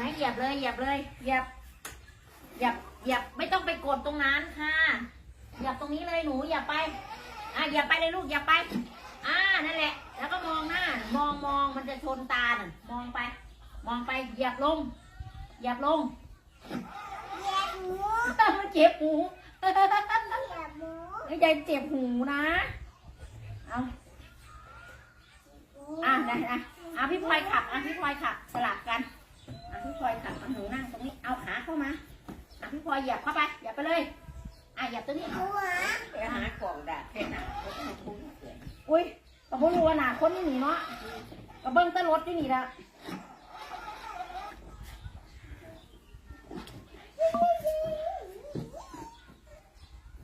ไหมเหยียบเลยเหยียบเลยเหยียบเหยียบเหยียบไม่ต้องไปกดตรงนั้นค่ะเหยียบตรงนี้เลยหนูเหยียบไปอะเหยียบไปเลยลูกเหยียบไป อ่านั่นแหละ แล้วก็มองหน้ามองมองมันจะชนตาน่ะมองไป มองไปเหยียบลงเหยียบลงเหยียบหูมันเจ็บหูเหยียบหมูไอ้ยายเจ็บหูนะเอาอะนะนะอะพี่พลอยขับอะพี่พลอยขับสลับกัน พี่พลอยขับมาหนูนั่งตรงนี้ เอาขาเข้ามาอะพี่พลอยเหยียบเข้าไป เหยียบไปเลย อะเหยียบตรงนี้หัวไปหากล่องดาบแค่หนาเขาก็คุ้มเลยอุ้ยก็บ่รู้ว่าหนาคนนี่หนีเนาะก็เบิ้งแตรถที่นี่ละ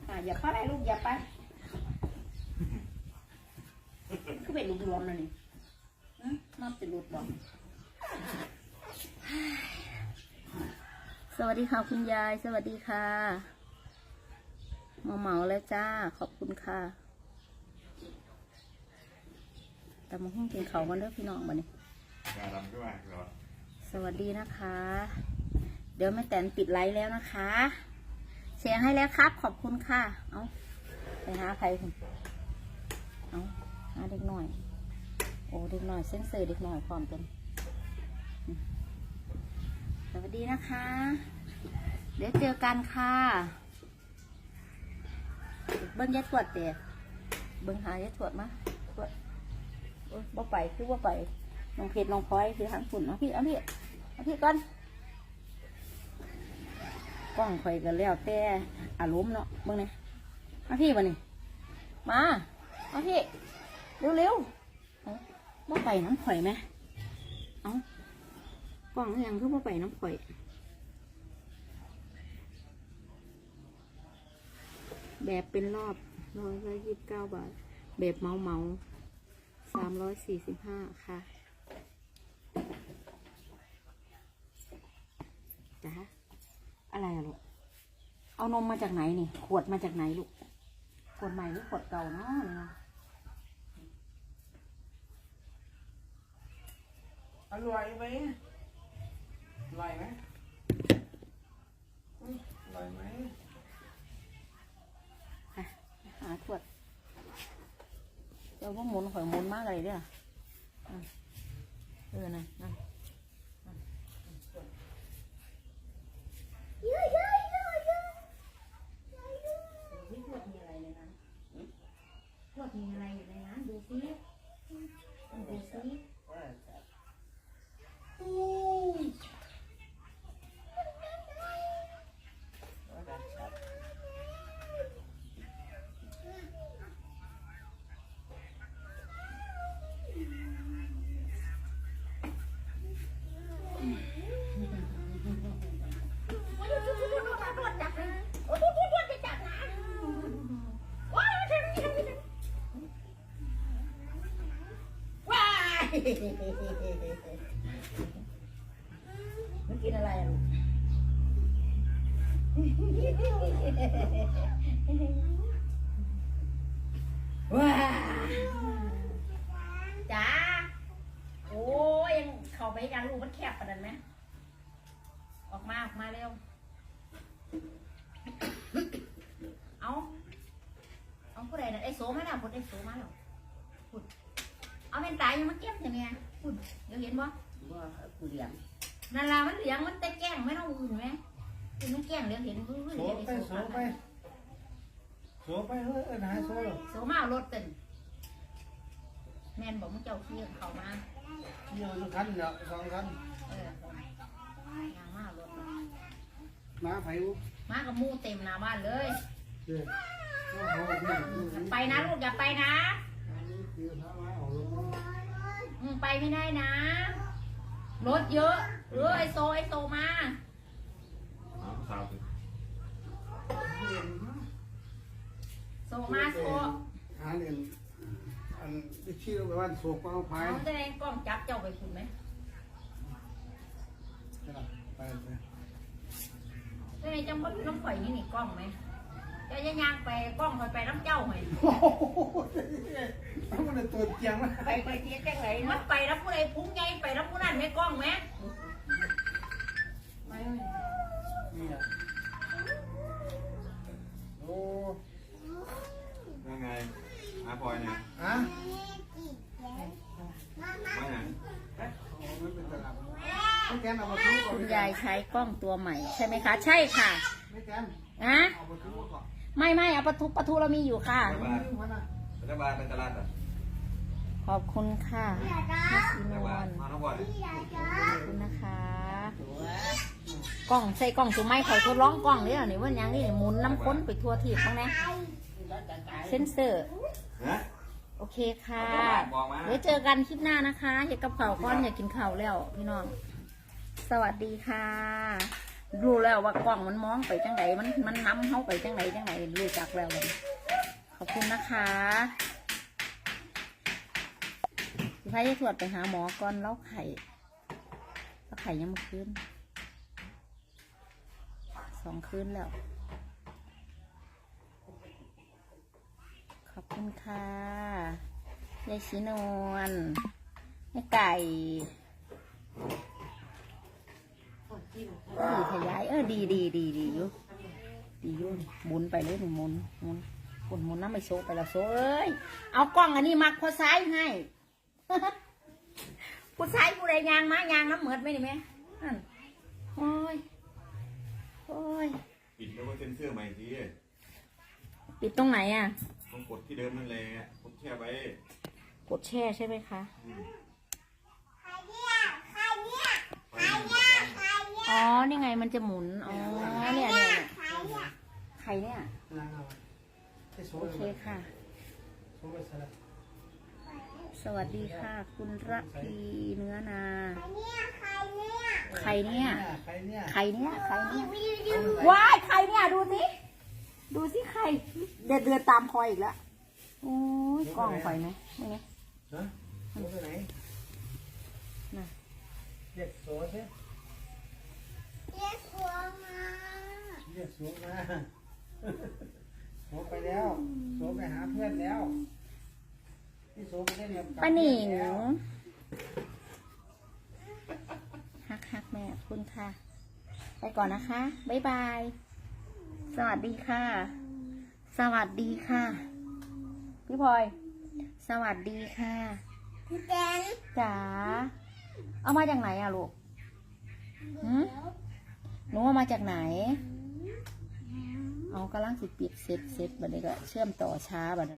อะเหยียบเข้าไปลูกเหยียบไปคือเป็นลูกรวมนะนี่ฮะนับเป็นลูกบอก สวัสดีค่ะคุณยาย สวัสดีค่ะมาเหมาแล้วจ้า ขอบคุณค่ะ แต่มาหุ้งกินเขากันเด้อพี่น้องมานี่งานรำก็มาเหรอสวัสดีนะคะ เดี๋ยวแม่แตนปิดไลฟ์แล้วนะคะเสียงให้แล้วครับ ขอบคุณค่ะ เอาไปหาใครคุณเอาหาเด็กหน่อย โอ้เด็กหน่อยเส้นเซอเด็กหน่อยพร้อมกันอืมสวัส ดีนะคะ เดี๋ยวเจอกันค่ะ เบิ้งยายตรวจเตะเบิ้งหายายตรวจมาตรวจโอ๊ยบ่ไปคือบ่ไปน้องเพชรน้องพลอยคือทางฝุ่นเอาพี่เอาพี่เอาพี่ก่อนกล้องข่อยกันแล้วแต่อารมณ์เนาะเบิ่งนี่เอาพี่มานี่มาเอาพี่เร็วๆเอาบ่ไปน้ำข่อยไหมเอา กล้องยังคือบ่ไปน้ำข่อยแบบเป็นรอบร้อยละยี่สิบเก้าบาท แบบเมาเมาสามร้อยสี่สิบห้าค่ะจ้าอะไรอะลูก เอานมมาจากไหนนี่ ขวดมาจากไหนลูก ขวดใหม่หรือขวดเก่าเนาะเนี่ยอร่อยไหม ลอยไหมอุ๊ยอยไหมหาขวดเราก็หมุนข่อยหมุนมากเลยเนี่ยเออนะนั่น เยอะเยอะเยอะเยอะ นี่ขวดมีอะไรในนั้นขวดมีอะไรอยู่ในนั้นดูสิดูสิ อืม ว้าย มันกินอะไรอะลูกว้าจ้าโอ้ยยังเข้าไปยังลูกมันแคบปานนั้นไหมออกมาออกมาเร็ว เอาเอาผู้ใดน่ะไอ้โซมาแล้วพุดไอ้โซมาแล้วพุด เอาเป็นตายยังมาเก็บอย่างเนี้ยพุดเดี๋ยวเห็นบ่ว่ากูเลี้ยงนั่นล่ะมันเหลืองมันแต่แกล้งไม่ต้องอื่นไหมคือมันแกล้งเดี๋ยวเห็นรู้โซเห็นไปไอ้โซโซไปโซไปเฮ้ยเออนายโซเหรอโซมาเอารถเต็นแมนบอกมึงเจ้าขี้เขามาเที่ยวอยู่คันเดียวสองคันเออยางมาเอารถมามาไผวุ้มากับหมูเต็มหน้าบ้านเลย เด้อเขาเนี่ย ไปนะลูกอย่าไปนะคือพามาเอาลงอืมไปไม่ได้นะ รถเยอะเออไอโซไอโซมาข่าวโซมาโซหาเรียนอันที่ชื่อว่าโซกเอาพายน้องแสดงกล้องจับเจ้าไปคุณไหมไปไปแสดงจำพ่อน้องข่อยนี่นี่กล้องไหม เจ้าย่างไปกล้องคอไปน้ำเจ้าหมยโอ้โหมันเป็นตัวเจียงนะไปไปเทียงไหนมันะไปรับผู้ใดพุ้งไงไปรับผู้นั่นไม่กล้องไหมไม่นี่โอ้ยังไงอาพลอยนี่ะไม่ไหเป็นตลับามใช้กล้องตัวใหม่ใช่ไหมคะ ใช่ค่ะไม่แกน นะ ไม่ไม่เอาปลาทูปลาทูเรามีอยู่ค่ะลืมมันนะรัฐบาลเป็นตลาดอะขอบคุณค่ะอย่าจ้าพี่นรัฐวบาลล มาทั้งวันอย่าจ้าขอบคุณนะคะ กล้องใส่กล้องตัวไม่ขอยทดลองกล้องเนี่ยนี่ว่ายังนี่หมุนน้ำค้นไปทั่วที่บ้างนะเซนเซอร์ ฮะ โอเคค่ะบอกมาเดี๋ยวเจอกันคลิปหน้านะคะเห็ดกับเผาวก้อนอยากกินข้าวแล้วพี่น้อง สวัสดีค่ะ รู้แล้วว่ากล้องมันมองไปจังไหนมันมันน้ำเข้าไปจังไหนจังไหนรู้จักแล้วเลยขอบคุณนะคะพี่พายจะตรวจไปหาหมอก่อนเล่าไข่เล่าไข่ยังมาคืนสองคืนแล้ว ขอบคุณค่ะยายชินวลแม่ไก่ ดีขยายเออดีดีดีดีอยู่ดีอยู่หมุนไปเลยหนูหมุนหมุนหมุนหมุนน้ำไม่โซไปแล้วโซเอ้ยเอากล้องอันนี้มักพอซ้ายให้ผู้ซ้ายผู้ใดยางมายางน้ำเหมือดไหมนี่แม่โอ้ยโอ้ยปิดแล้วก็เซ็นเซอร์ใหม่ทีปิดตรงไหนอะต้องกดที่เดิมนั่นแหละกดแช่ไว้ กดแช่ใช่ไหมคะ ใครเนี่ยใครเนี่ยใครเนี่ยใครเนี่ย อ๋อ นี่ไงมันจะหมุน อ๋อ เนี่ยเนี่ยเนี่ยใครเนี่ยใครเนี่ยนางเอาที่โซ่โอเคค่ะโซ่ไปสลับสวัสดีค่ะ คุณระพีเนื้อนา ใครเนี่ย ใครเนี่ย ใครเนี่ยใครเนี่ยใครเนี่ยวิววิวว้ายใครเนี่ย ดูสิ ดูสิใคร เดือดเดือดตามคอยอีกแล้วโอ้ยกล้องคอยไหมนี่ไงฮะโซ่ไปไหนน่ะเรียกโซ่ใช่ เรียกหัวมาเรียกโซ่มาโซ่ไปแล้วโซ่ไปหาเพื่อนแล้วที่โซ่ไปเล่นกับป้าหนิงแล้วฮักฮักแม่ขอบคุณค่ะ ไปก่อนนะคะ บ๊ายบาย สวัสดีค่ะ สวัสดีค่ะ พี่พลอย สวัสดีค่ะพี่แตนจ๋าเอามาจากไหนอะลูก หืม หนูเอามาจากไหน เอากระลังสิปิดเซ็ตเซ็ตบัดนี้ก็เชื่อมต่อช้าบัดนี้